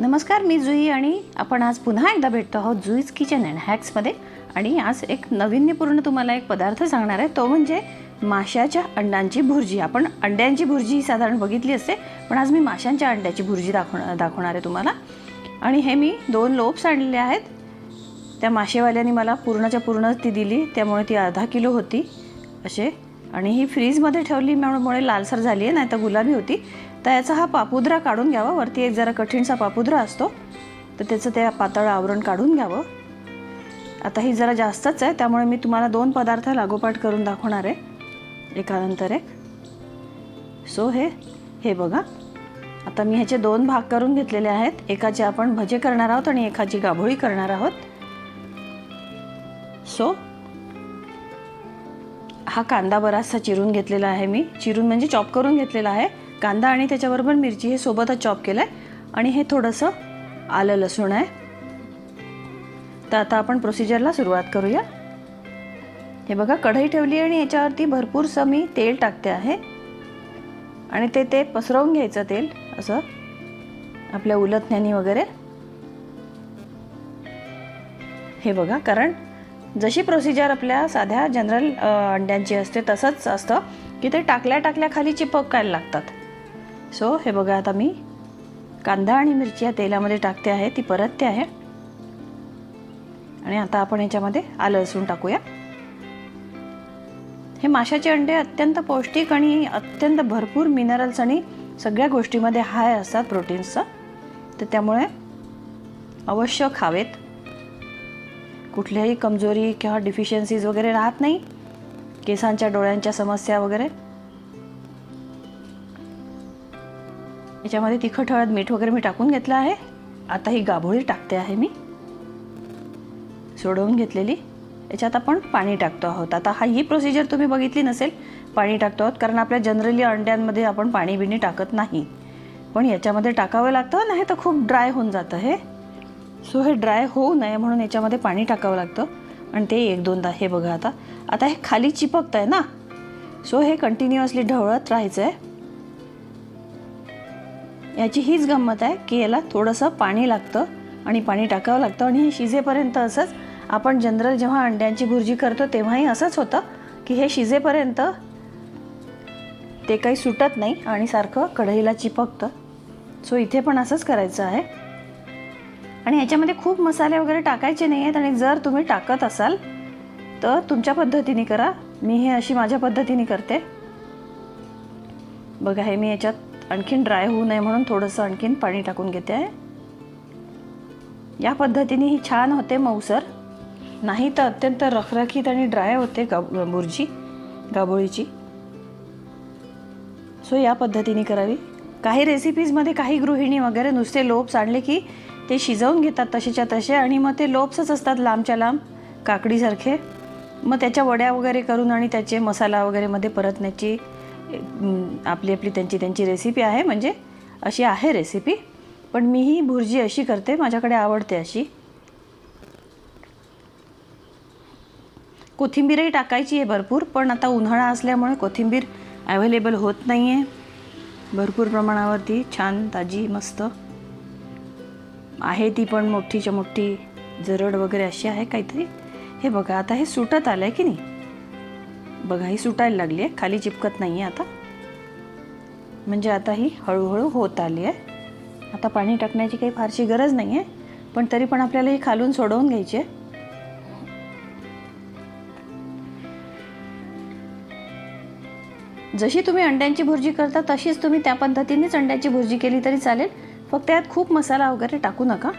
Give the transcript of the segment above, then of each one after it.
नमस्कार मी जुई आणि आपण आज पुन्हा एकदा भेटतो आहोत जुईज किचन अँड हॅक्समध्ये आणि आज एक नाविन्यपूर्ण तुम्हाला एक पदार्थ सांगणार आहे तो म्हणजे माशाच्या अंड्यांची भुर्जी. आपण अंड्यांची भुर्जी ही साधारण बघितली असते पण आज मी माशांच्या अंड्याची भुर्जी दाखव दाखवणार आहे तुम्हाला. आणि हे मी दोन लोप्स आणलेले आहेत. त्या माशेवाल्याने मला पूर्णच्या पूर्ण ती दिली त्यामुळे ती अर्धा किलो होती असे. आणि ही फ्रीजमध्ये ठेवली त्यामुळे लालसर झाली आहे नाही तर गुलाबी होती. तर याचा हा पापुद्रा काढून घ्यावा. वरती एक जरा कठीणसा पापुद्रा असतो. तर त्याचं ते पातळ आवरण काढून घ्यावं. आता ही जरा जास्तच आहे. त्यामुळे मी तुम्हाला दोन पदार्थ लागोपाठ करून दाखवणार आहे. एकानंतर एक. सो हे हे बघा. आता मी ह्याचे दोन भाग करून घेतलेले आहेत. एकाचे आपण भजे करणार आहोत आणि एकाची गाभोळी करणार आहोत. सो हा कांदा बराचसा चिरून घेतलेला आहे मी. चिरून म्हणजे चॉप करून घेतलेला आहे. कांदा आणि त्याच्याबरोबर मिरची हे सोबतच चॉप केलं आहे आणि हे थोडंसं आलं लसूण आहे. तर आता आपण प्रोसिजरला सुरुवात करूया. हे बघा कढई ठेवली आणि याच्यावरती भरपूरसं मी तेल टाकते आहे. आणि ते ते पसरवून घ्यायचं तेल असं आपल्या उलथण्यानी वगैरे. हे बघा कारण जशी प्रोसिजर आपल्या साध्या जनरल अंड्यांची असते तसंच असतं की ते टाकल्या टाकल्या खाली चिपकायला लागतात. सो हे बघा आता मी. कांदा आणि मिरची या तेलामध्ये टाकते आहे. ती परतते आहे. आणि आता आपण ह्याच्यामध्ये आलं लसूण टाकूया. हे माशाचे अंडे अत्यंत पौष्टिक आणि अत्यंत भरपूर मिनरल्स आणि सगळ्या गोष्टीमध्ये हाय असतात प्रोटीन्सचं तर त्यामुळे अवश्य खावेत. कुठल्याही कमजोरी किंवा डिफिशियन्सीज वगैरे राहत नाही. केसांच्या डोळ्यांच्या समस्या वगैरे. याच्यामध्ये तिखट हळद मीठ वगैरे मी टाकून घेतलं आहे. आता ही गाभोळी टाकते आहे मी. सोडवून घेतलेली. याच्यात आपण पाणी टाकतो आहोत. आता हा ही प्रोसिजर तुम्ही बघितली नसेल पाणी टाकतो आहोत कारण आपल्या जनरली अंड्यांमध्ये आपण पाणी बिणी टाकत नाही. पण याच्यामध्ये टाकावं लागतं नाही तर खूप ड्राय होऊन जातं हे. सो हे ड्राय होऊ नये म्हणून याच्यामध्ये पाणी टाकावं लागतं. आणि ते एक दोनदा हे बघा आता. आता हे खाली चिपकत आहे ना? सो हे कंटिन्युअसली ढवळत राहायचं आहे याची हीच गंमत आहे की याला थोडंसं पाणी लागतं आणि पाणी टाकावं लागतं. आणि हे शिजेपर्यंत असंच आपण जनरल जेव्हा अंड्यांची भुर्जी करतो तेव्हाही असंच होतं की हे शिजेपर्यंत ते काही सुटत नाही आणि सारखं कढईला चिपकतं. सो इथे पण असंच करायचं आहे. आणि याच्यामध्ये खूप मसाले वगैरे टाकायचे नाही आहेत आणि जर तुम्ही टाकत असाल तर तुमच्या पद्धतीने करा. मी हे अशी माझ्या पद्धतीने करते. बघा हे मी याच्यात आणखीन ड्राय होऊ नये म्हणून थोडंसं आणखीन पाणी टाकून घेते. आहे या पद्धतीने ही छान होते मऊसर. नाही तर अत्यंत रखरखीत आणि ड्राय होते गा बुर्जी गाबोळीची सो या पद्धतीने करावी. काही रेसिपीजमध्ये काही गृहिणी वगैरे नुसते लोप्स आणले की ते शिजवून घेतात तसेच्या तसे आणि मग ते लोप्सच असतात लांबच्या लांब काकडीसारखे. मग त्याच्या वड्या वगैरे करून आणि त्याचे मसाला वगैरेमध्ये परतण्याची आपली आपली त्यांची त्यांची रेसिपी आहे म्हणजे अशी आहे रेसिपी पण मी ही भुर्जी अशी करते माझ्याकडे आवडते अशी. कोथिंबीरही टाकायची आहे भरपूर पण आता उन्हाळा असल्यामुळे कोथिंबीर अवेलेबल होत नाही आहे भरपूर प्रमाणावरती छान ताजी मस्त. आहे ती पण मोठीच्या मोठी जरड वगैरे अशी आहे काहीतरी. हे बघा आता हे सुटत आलं आहे की नाही? बघा ही सुटायला लागली आहे. खाली चिपकत नाही आहे आता. म्हणजे आता ही हळूहळू होत आली आहे. आता पाणी टाकण्याची काही फारशी गरज नाही आहे पण तरी पण आपल्याला ही खालून सोडवून घ्यायची. आहे जशी तुम्ही अंड्यांची भुर्जी करता तशीच तुम्ही त्या पद्धतीनेच अंड्याची भुर्जी केली तरी चालेल. फक्त यात खूप मसाला वगैरे टाकू नका.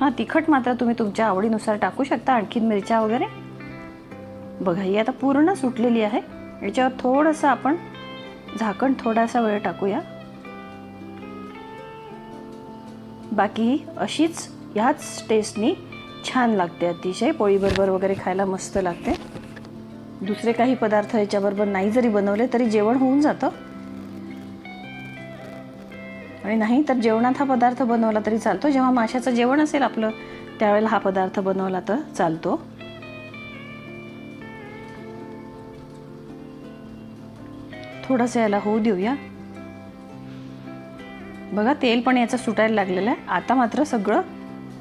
हां तिखट मात्र तुम्ही तुमच्या आवडीनुसार टाकू शकता आणखीन मिरच्या वगैरे. बघा ही आता पूर्ण सुटलेली आहे. याच्यावर थोडंसं आपण झाकण थोडासा वेळ टाकूया. बाकी अशीच ह्याच टेस्टनी छान लागते अतिशय पोळीबरोबर वगैरे खायला मस्त लागते. दुसरे काही पदार्थ याच्याबरोबर नाही जरी बनवले तरी जेवण होऊन जातं. आणि नाही तर जेवणात हा पदार्थ बनवला तरी चालतो. जेव्हा माशाचं जेवण असेल आपलं त्यावेळेला हा पदार्थ बनवला तर चालतो. थोडंसं याला होऊ देऊया. बघा तेल पण याचं सुटायला लागलेलं आहे. आता मात्र सगळं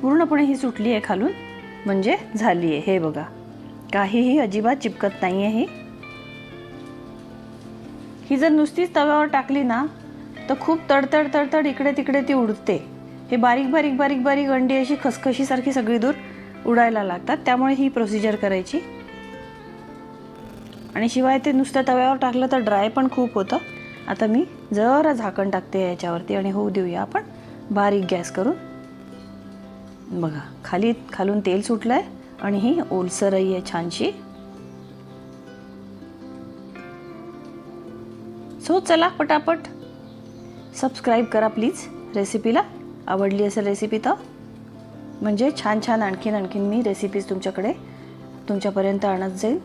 पूर्णपणे ही सुटली आहे खालून. म्हणजे झाली आहे. हे बघा काहीही अजिबात चिपकत नाही आहे ही. ही जर नुसतीच तव्यावर टाकली ना तर खूप तडतड तडतड इकडे तिकडे ती उडते. हे बारीक बारीक बारीक बारीक अंडी अशी खसखशीसारखी सगळी दूर उडायला लागतात. त्यामुळे ही प्रोसिजर करायची आणि शिवाय ते नुसतं तव्यावर टाकलं तर ड्राय पण खूप होतं. आता मी जरा झाकण टाकते याच्यावरती आणि होऊ देऊया आपण. बारीक गॅस करून. बघा खाली खालून तेल सुटलं आहे आणि ही ओलसरही आहे छानशी. सो चला पटापट. सबस्क्राईब करा प्लीज रेसिपीला आवडली असेल रेसिपी तर. म्हणजे छान छान आणखीन आणखीन मी रेसिपीज तुमच्याकडे तुमच्यापर्यंत आणत जाईल.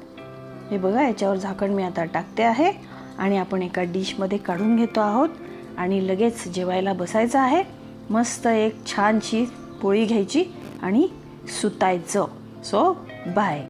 हे बघा याच्यावर झाकण मी आता टाकते आहे आणि आपण एका डिशमध्ये काढून घेतो आहोत आणि लगेच जेवायला बसायचं आहे. मस्त एक छानशी पोळी घ्यायची आणि सुतायचं. So bye